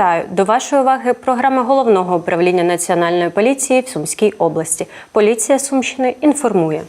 Вітаю до вашої уваги. Програма головного управління національної поліції в Сумській області. Поліція Сумщини інформує.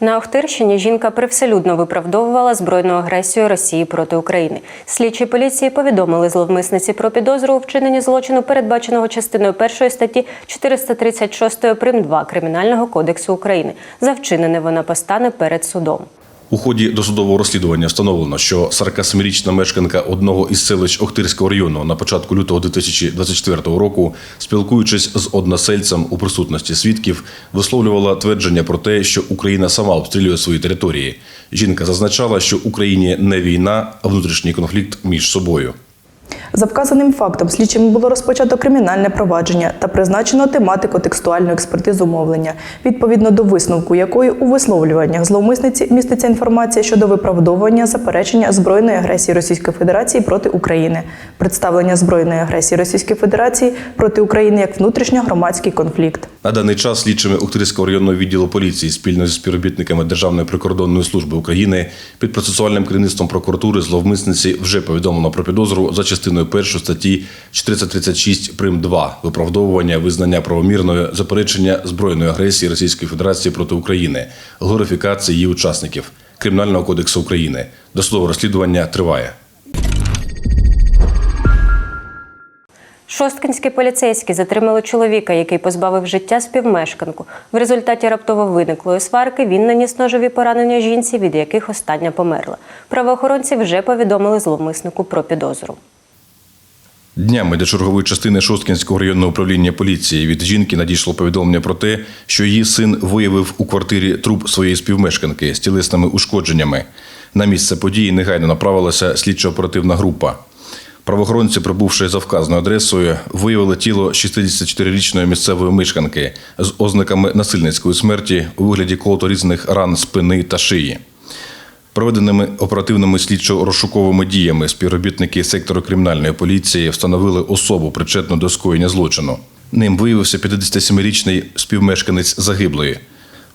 На Охтирщині жінка привселюдно виправдовувала збройну агресію Росії проти України. Слідчі поліції повідомили зловмисниці про підозру у вчиненні злочину, передбаченого частиною першої статті 436 прим. 2 Кримінального кодексу України. За вчинене вона постане перед судом. У ході досудового розслідування встановлено, що 47-річна мешканка одного із селищ Охтирського району на початку лютого 2024 року, спілкуючись з односельцем у присутності свідків, висловлювала твердження про те, що Україна сама обстрілює свої території. Жінка зазначала, що Україні не війна, а внутрішній конфлікт між собою. За вказаним фактом слідчими було розпочато кримінальне провадження та призначено тематику текстуальну експертизу мовлення, відповідно до висновку якої у висловлюваннях зловмисниці міститься інформація щодо виправдовування заперечення збройної агресії Російської Федерації проти України, представлення збройної агресії Російської Федерації проти України як внутрішньогромадський конфлікт. На даний час слідчими Охтирського районного відділу поліції спільно зі співробітниками Державної прикордонної служби України під процесуальним керівництвом прокуратури зловмисниці вже повідомлено про підозру за частиною першої статті 436 прим. 2 виправдовування визнання правомірною заперечення збройної агресії Російської Федерації проти України, глорифікації її учасників Кримінального кодексу України. Досудове розслідування триває. Шосткинські поліцейські затримали чоловіка, який позбавив життя співмешканку. В результаті раптово виниклої сварки він наніс ножові поранення жінці, від яких остання померла. Правоохоронці вже повідомили зловмиснику про підозру. Днями до чергової частини Шосткінського районного управління поліції від жінки надійшло повідомлення про те, що її син виявив у квартирі труп своєї співмешканки з тілесними ушкодженнями. На місце події негайно направилася слідчо-оперативна група. Правоохоронці, прибувши за вказаною адресою, виявили тіло 64-річної місцевої мешканки з ознаками насильницької смерті у вигляді колоторізних ран спини та шиї. Проведеними оперативними слідчо-розшуковими діями співробітники сектору кримінальної поліції встановили особу, причетну до скоєння злочину. Ним виявився 57-річний співмешканець загиблої.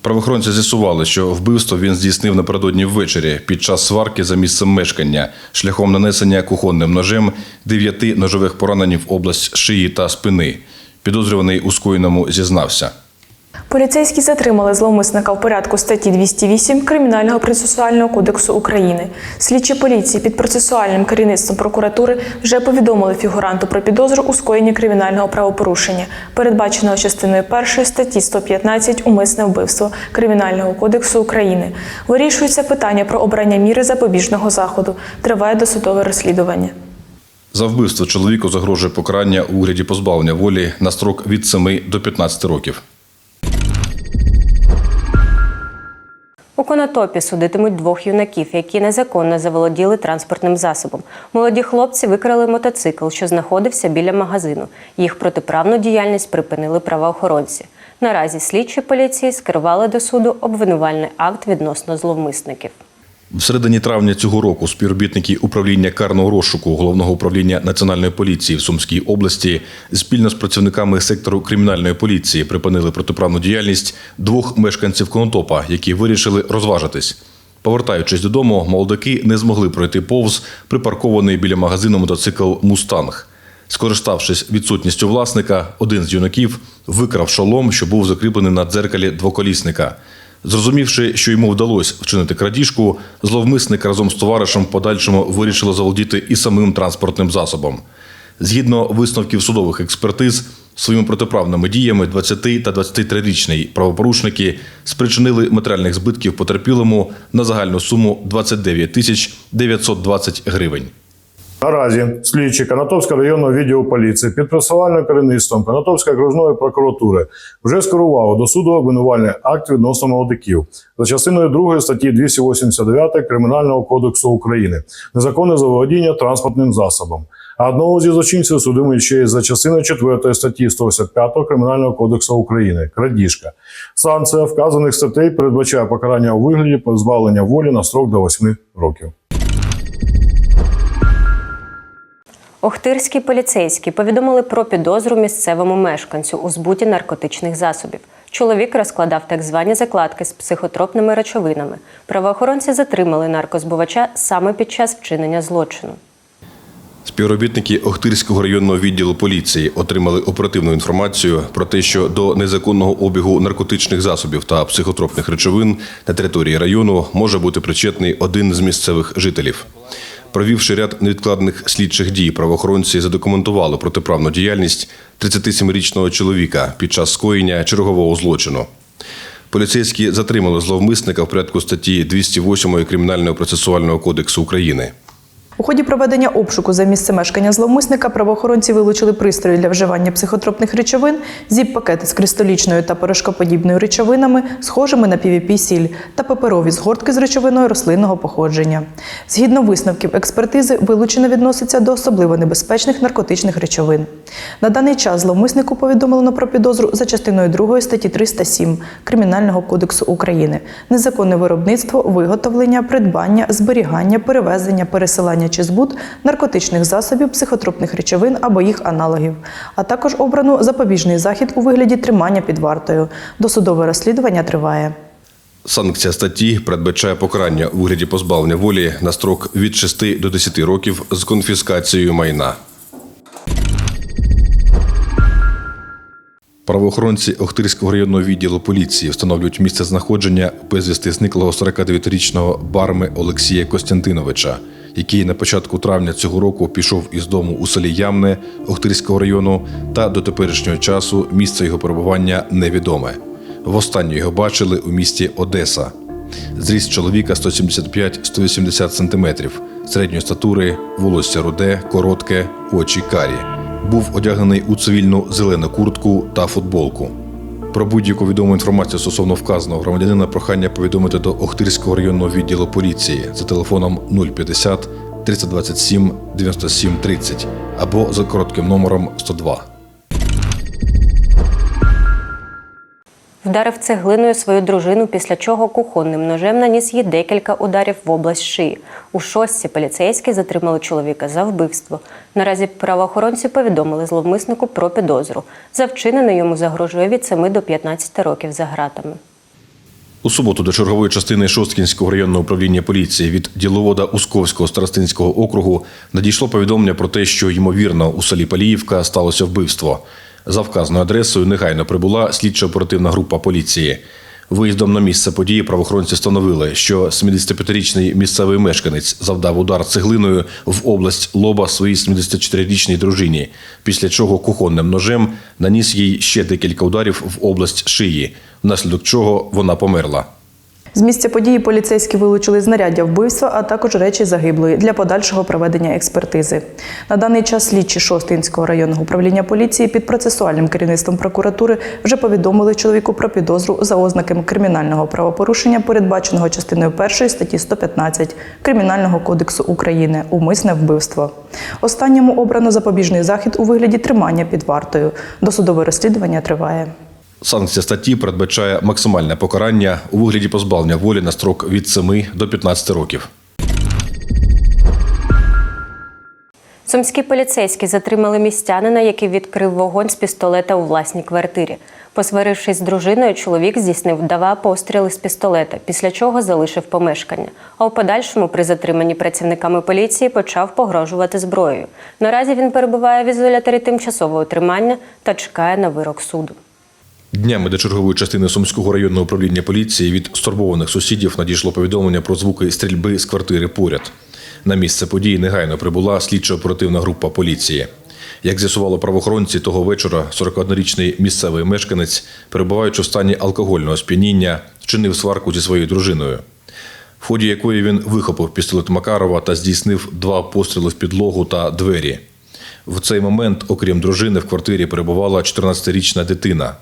Правоохоронці з'ясували, що вбивство він здійснив напередодні ввечері під час сварки за місцем мешкання шляхом нанесення кухонним ножем дев'яти ножових поранень в область шиї та спини. Підозрюваний у скоєному зізнався. Поліцейські затримали зловмисника в порядку статті 208 Кримінального процесуального кодексу України. Слідчі поліції під процесуальним керівництвом прокуратури вже повідомили фігуранту про підозру у скоєнні кримінального правопорушення, передбаченого частиною 1 статті 115 Умисне вбивство Кримінального кодексу України. Вирішується питання про обрання міри запобіжного заходу. Триває досудове розслідування. За вбивство чоловіку загрожує покарання у вигляді позбавлення волі на строк від 7 до 15 років. У Конотопі судитимуть двох юнаків, які незаконно заволоділи транспортним засобом. Молоді хлопці викрали мотоцикл, що знаходився біля магазину. Їх протиправну діяльність припинили правоохоронці. Наразі слідчі поліції скерували до суду обвинувальний акт відносно зловмисників. В середині травня цього року співробітники управління карного розшуку головного управління національної поліції в Сумській області спільно з працівниками сектору кримінальної поліції припинили протиправну діяльність двох мешканців Конотопа, які вирішили розважитись. Повертаючись додому, молодаки не змогли пройти повз припаркований біля магазину мотоцикл Мустанг. Скориставшись відсутністю власника, один з юнаків викрав шолом, що був закріплений на дзеркалі двоколісника. Зрозумівши, що йому вдалося вчинити крадіжку, зловмисник разом з товаришем в подальшому вирішили заволодіти і самим транспортним засобом. Згідно висновків судових експертиз, своїми протиправними діями 20 та 23-річні правопорушники спричинили матеріальних збитків потерпілому на загальну суму 29 тисяч 920 гривень. Наразі слідчі Канатовського районного відділу поліції під персональним керівництвом Канатовської окружної прокуратури вже скерували до суду обвинувальний акт відносно молодиків за частиною 2 статті 289 Кримінального кодексу України незаконне заволодіння транспортним засобом. А одного зі злочинців судимо ще й за частиною 4 статті 185 Кримінального кодексу України крадіжка. Санкція вказаних статей передбачає покарання у вигляді позбавлення волі на строк до 8 років. Охтирські поліцейські повідомили про підозру місцевому мешканцю у збуті наркотичних засобів. Чоловік розкладав так звані закладки з психотропними речовинами. Правоохоронці затримали наркозбувача саме під час вчинення злочину. Співробітники Охтирського районного відділу поліції отримали оперативну інформацію про те, що до незаконного обігу наркотичних засобів та психотропних речовин на території району може бути причетний один з місцевих жителів. Провівши ряд невідкладних слідчих дій, правоохоронці задокументували протиправну діяльність 37-річного чоловіка під час скоєння чергового злочину. Поліцейські затримали зловмисника в порядку статті 208 Кримінального процесуального кодексу України. У ході проведення обшуку за місце мешкання зловмисника правоохоронці вилучили пристрої для вживання психотропних речовин, зіп-пакети з кристалічною та порошкоподібною речовинами, схожими на PVP-сіль, та паперові згортки з речовиною рослинного походження. Згідно висновків експертизи, вилучено відноситься до особливо небезпечних наркотичних речовин. На даний час зловмиснику повідомлено про підозру за частиною 2 статті 307 Кримінального кодексу України незаконне виробництво, виготовлення, придбання, зберігання, перевезення, пересилання чи збут наркотичних засобів, психотропних речовин або їх аналогів, а також обрано запобіжний захід у вигляді тримання під вартою. Досудове розслідування триває. Санкція статті передбачає покарання у вигляді позбавлення волі на строк від 6 до 10 років з конфіскацією майна. Правоохоронці Охтирського районного відділу поліції встановлюють місце знаходження безвісти зниклого 49-річного барми Олексія Костянтиновича, який на початку травня цього року пішов із дому у селі Ямне Охтирського району, та до теперішнього часу місце його перебування невідоме. Востаннє його бачили у місті Одеса. Зріст чоловіка 175-180 см, середньої статури, волосся руде, коротке, очі карі. Був одягнений у цивільну зелену куртку та футболку. Про будь-яку відому інформацію стосовно вказаного громадянина прохання повідомити до Охтирського районного відділу поліції за телефоном 050 327 97 30 або за коротким номером 102. Вдарив цеглиною свою дружину, після чого кухонним ножем наніс їй декілька ударів в область шиї. У шостці поліцейські затримали чоловіка за вбивство. Наразі правоохоронці повідомили зловмиснику про підозру. За вчинене йому загрожує від 7 до 15 років за ґратами. У суботу до чергової частини Шосткінського районного управління поліції від діловода Усковського старостинського округу надійшло повідомлення про те, що ймовірно у селі Паліївка сталося вбивство. За вказаною адресою негайно прибула слідчо-оперативна група поліції. Виїздом на місце події правоохоронці встановили, що 75-річний місцевий мешканець завдав удар цеглиною в область лоба своїй 74-річній дружині, після чого кухонним ножем наніс їй ще декілька ударів в область шиї, внаслідок чого вона померла. З місця події поліцейські вилучили знаряддя вбивства, а також речі загиблої для подальшого проведення експертизи. На даний час слідчі Шостинського районного управління поліції під процесуальним керівництвом прокуратури вже повідомили чоловіку про підозру за ознаками кримінального правопорушення, передбаченого частиною 1 статті 115 Кримінального кодексу України умисне вбивство. Останньому обрано запобіжний захід у вигляді тримання під вартою. Досудове розслідування триває. Санкція статті передбачає максимальне покарання у вигляді позбавлення волі на строк від 7 до 15 років. Сумські поліцейські затримали містянина, який відкрив вогонь з пістолета у власній квартирі. Посварившись з дружиною, чоловік здійснив два постріли з пістолета, після чого залишив помешкання. А у подальшому, при затриманні працівниками поліції, почав погрожувати зброєю. Наразі він перебуває в ізоляторі тимчасового тримання та чекає на вирок суду. Днями до чергової частини Сумського районного управління поліції від стурбованих сусідів надійшло повідомлення про звуки стрільби з квартири поряд. На місце події негайно прибула слідчо-оперативна група поліції. Як з'ясувало правоохоронці, того вечора 41-річний місцевий мешканець, перебуваючи в стані алкогольного сп'яніння, вчинив сварку зі своєю дружиною, в ході якої він вихопив пістолет Макарова та здійснив два постріли в підлогу та двері. В цей момент, окрім дружини, в квартирі перебувала 14-річна дитина.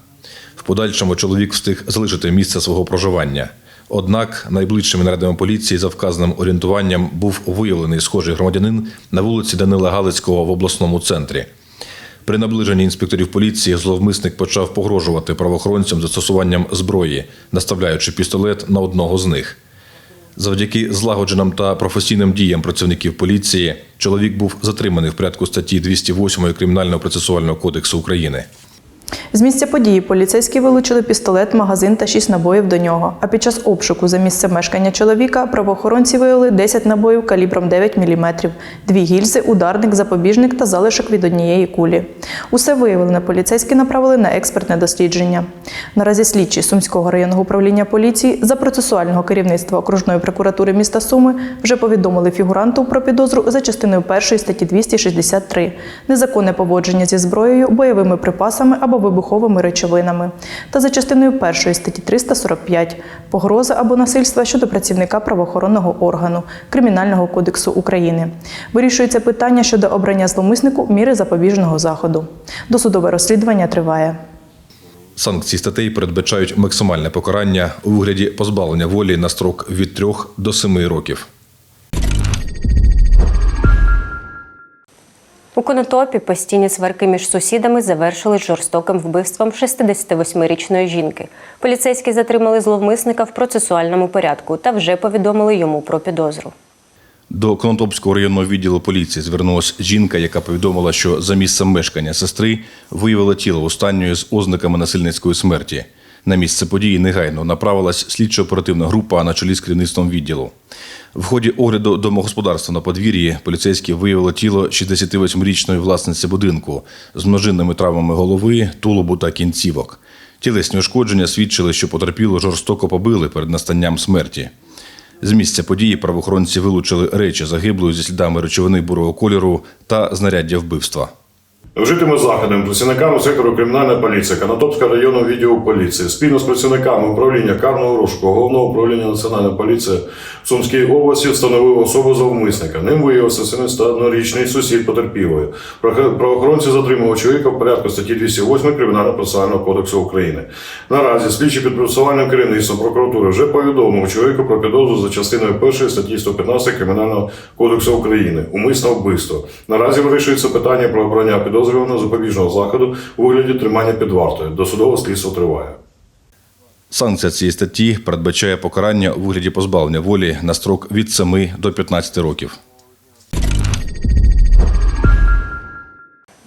В подальшому чоловік встиг залишити місце свого проживання. Однак найближчими нарядами поліції за вказаним орієнтуванням був виявлений схожий громадянин на вулиці Данила Галицького в обласному центрі. При наближенні інспекторів поліції зловмисник почав погрожувати правоохоронцям застосуванням зброї, наставляючи пістолет на одного з них. Завдяки злагодженим та професійним діям працівників поліції чоловік був затриманий в порядку статті 208 Кримінального процесуального кодексу України. З місця події поліцейські вилучили пістолет, магазин та 6 набоїв до нього. А під час обшуку за місце мешкання чоловіка правоохоронці виявили 10 набоїв калібром 9 мм, дві гільзи, ударник, запобіжник та залишок від однієї кулі. Усе виявлене поліцейські направили на експертне дослідження. Наразі слідчі Сумського районного управління поліції за процесуального керівництва окружної прокуратури міста Суми вже повідомили фігуранту про підозру за частиною 1 статті 263 незаконне поводження зі зброєю, бойовими припасами або вибуховими речовинами, та за частиною 1 статті 345 погроза або насильства щодо працівника правоохоронного органу Кримінального кодексу України. Вирішується питання щодо обрання зловмиснику міри запобіжного заходу. Досудове розслідування триває. Санкції статей передбачають максимальне покарання у вигляді позбавлення волі на строк від 3 до 7 років. У Конотопі постійні сварки між сусідами завершились жорстоким вбивством 68-річної жінки. Поліцейські затримали зловмисника в процесуальному порядку та вже повідомили йому про підозру. До Конотопського районного відділу поліції звернулася жінка, яка повідомила, що за місцем мешкання сестри виявила тіло останньої з ознаками насильницької смерті. На місце події негайно направилась слідчо-оперативна група на чолі з керівництвом відділу. В ході огляду домогосподарства на подвір'ї поліцейські виявили тіло 68-річної власниці будинку з множинними травмами голови, тулубу та кінцівок. Тілесні ушкодження свідчили, що потерпілу жорстоко побили перед настанням смерті. З місця події правоохоронці вилучили речі загиблої зі слідами речовини бурого кольору та знаряддя вбивства. Вжитими заходами працівниками сектору кримінальної поліції Канатопського районного відділу поліції спільно з працівниками управління карного розшуку головного управління національної поліції в Сумській області встановили особу зловмисника. Ним виявився 71-річний сусід потерпілої. Правоохоронці затримали чоловіка в порядку статті 208 Кримінального процесуального кодексу України. Наразі слідчі під процесуальним керівництвом прокуратури вже повідомив чоловіку про підозру за частиною 1 статті 115 Кримінального кодексу України умисне вбивство. Наразі вирішується питання про обрання підозрюваного запобіжного заходу у вигляді тримання під вартою. Досудове слідство триває. Санкція цієї статті передбачає покарання у вигляді позбавлення волі на строк від 7 до 15 років.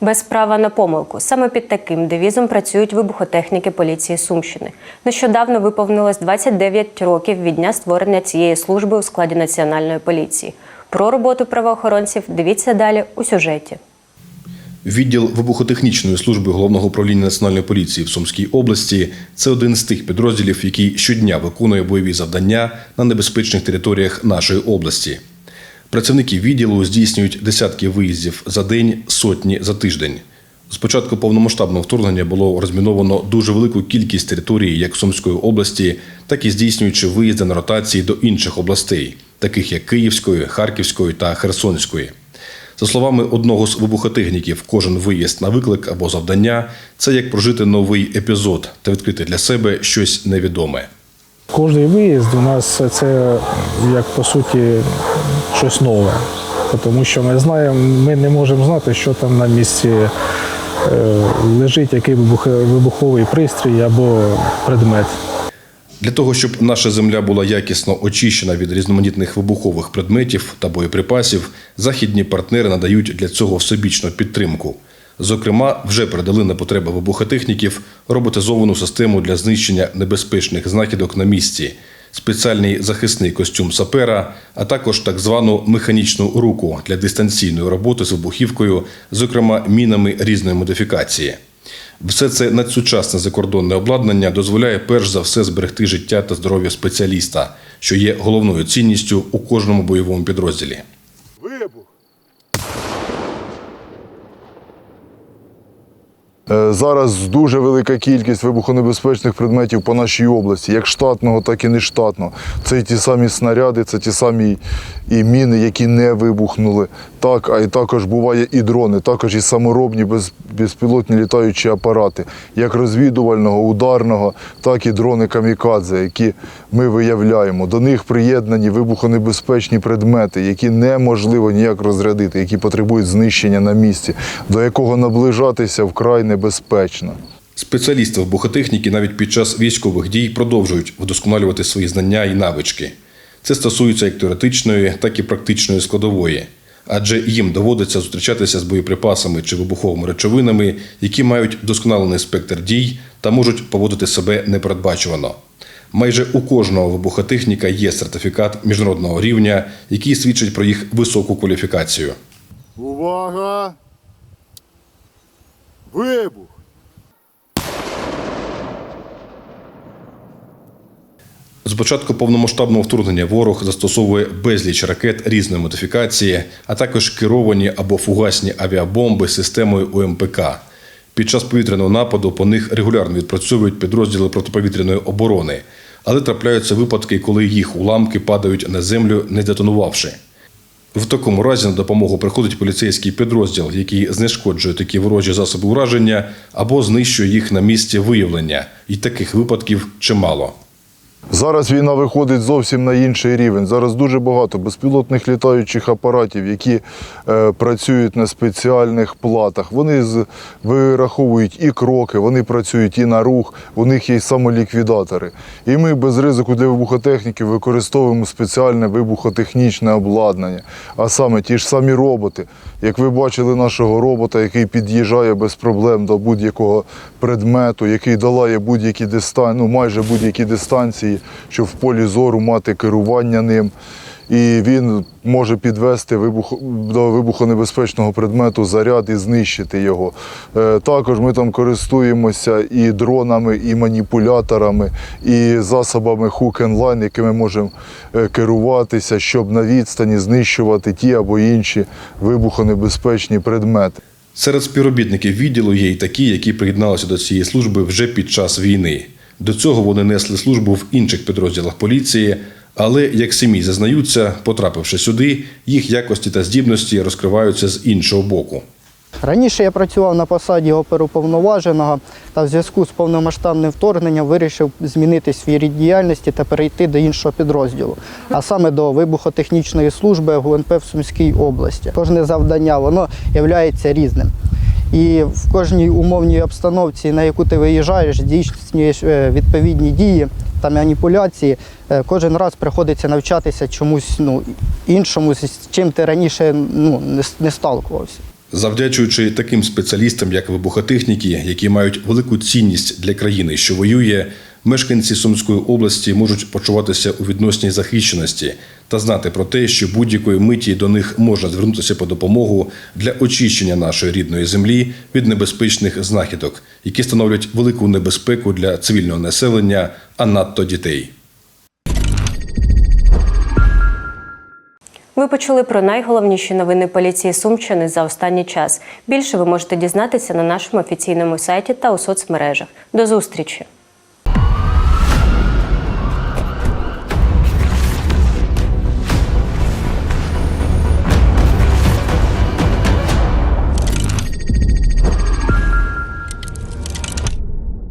Без права на помилку. Саме під таким девізом працюють вибухотехніки поліції Сумщини. Нещодавно виповнилось 29 років від дня створення цієї служби у складі національної поліції. Про роботу правоохоронців дивіться далі у сюжеті. Відділ вибухотехнічної служби головного управління національної поліції в Сумській області це один з тих підрозділів, який щодня виконує бойові завдання на небезпечних територіях нашої області. Працівники відділу здійснюють десятки виїздів за день, сотні за тиждень. З початку повномасштабного вторгнення було розміновано дуже велику кількість територій як Сумської області, так і здійснюючи виїзди на ротації до інших областей, таких як Київської, Харківської та Херсонської. За словами одного з вибухотехніків, кожен виїзд на виклик або завдання це як прожити новий епізод та відкрити для себе щось невідоме. Кожний виїзд у нас це як по суті щось нове, тому що ми знаємо, ми не можемо знати, що там на місці е, лежить, який вибух- вибуховий пристрій або предмет. Для того, щоб наша земля була якісно очищена від різноманітних вибухових предметів та боєприпасів, західні партнери надають для цього всебічну підтримку. Зокрема, вже передали на потреби вибухотехніків роботизовану систему для знищення небезпечних знахідок на місці, спеціальний захисний костюм сапера, а також так звану механічну руку для дистанційної роботи з вибухівкою, зокрема мінами різної модифікації. Все це надсучасне закордонне обладнання дозволяє перш за все зберегти життя та здоров'я спеціаліста, що є головною цінністю у кожному бойовому підрозділі. Е, Зараз дуже велика кількість вибухонебезпечних предметів по нашій області, як штатного, так і нештатного. Це ті самі снаряди, це ті самі і міни, які не вибухнули. Так, а і також буває і дрони, також і саморобні без, безпілотні літаючі апарати, як розвідувального, ударного, так і дрони камікадзе, які ми виявляємо. До них приєднані вибухонебезпечні предмети, які неможливо ніяк розрядити, які потребують знищення на місці, до якого наближатися вкрай небезпечно. Спеціалісти вибухотехніки навіть під час військових дій продовжують вдосконалювати свої знання і навички. Це стосується як теоретичної, так і практичної складової. адже їм доводиться зустрічатися з боєприпасами чи вибуховими речовинами, які мають досконалений спектр дій та можуть поводити себе непередбачувано. Майже у кожного вибухотехніка є сертифікат міжнародного рівня, який свідчить про їх високу кваліфікацію. Увага! Вибух! З початку повномасштабного вторгнення ворог застосовує безліч ракет різної модифікації, а також керовані або фугасні авіабомби з системою УМПК. Під час повітряного нападу по них регулярно відпрацьовують підрозділи протиповітряної оборони, але трапляються випадки, коли їх уламки падають на землю, не детонувавши. В такому разі на допомогу приходить поліцейський підрозділ, який знешкоджує такі ворожі засоби ураження або знищує їх на місці виявлення. І таких випадків чимало. Зараз війна виходить зовсім на інший рівень. Зараз дуже багато безпілотних літаючих апаратів, які е, працюють на спеціальних платах. Вони з, вираховують і кроки, вони працюють і на рух, у них є самоліквідатори. І ми без ризику для вибухотехніки використовуємо спеціальне вибухотехнічне обладнання, а саме ті ж самі роботи. Як ви бачили нашого робота, який під'їжджає без проблем до будь-якого предмету, який долає будь-які дистанції, ну майже будь-які дистанції, щоб в полі зору мати керування ним. І він може підвести вибух, до вибухонебезпечного предмету заряд і знищити його. Е, Також ми там користуємося і дронами, і маніпуляторами, і засобами line, якими можемо е, керуватися, щоб на відстані знищувати ті або інші вибухонебезпечні предмети. Серед співробітників відділу є й такі, які приєдналися до цієї служби вже під час війни. До цього вони несли службу в інших підрозділах поліції, але, як самі зазнаються, потрапивши сюди, їх якості та здібності розкриваються з іншого боку. Раніше я працював на посаді оперуповноваженого та в зв'язку з повномасштабним вторгненням вирішив змінити свій рід діяльності та перейти до іншого підрозділу, а саме до вибухотехнічної служби ГУНП в Сумській області. Кожне завдання воно є різним. І в кожній умовній обстановці, на яку ти виїжджаєш, здійснюєш е, відповідні дії та маніпуляції. Е, Кожен раз приходиться навчатися чомусь ну, іншому, з чим ти раніше ну, не, не сталкувався. Завдячуючи таким спеціалістам, як вибухотехніки, які мають велику цінність для країни, що воює, мешканці Сумської області можуть почуватися у відносній захищеності та знати про те, що будь-якої миті до них можна звернутися по допомогу для очищення нашої рідної землі від небезпечних знахідок, які становлять велику небезпеку для цивільного населення, а надто дітей. Ви почули про найголовніші новини поліції Сумщини за останній час. Більше ви можете дізнатися на нашому офіційному сайті та у соцмережах. До зустрічі!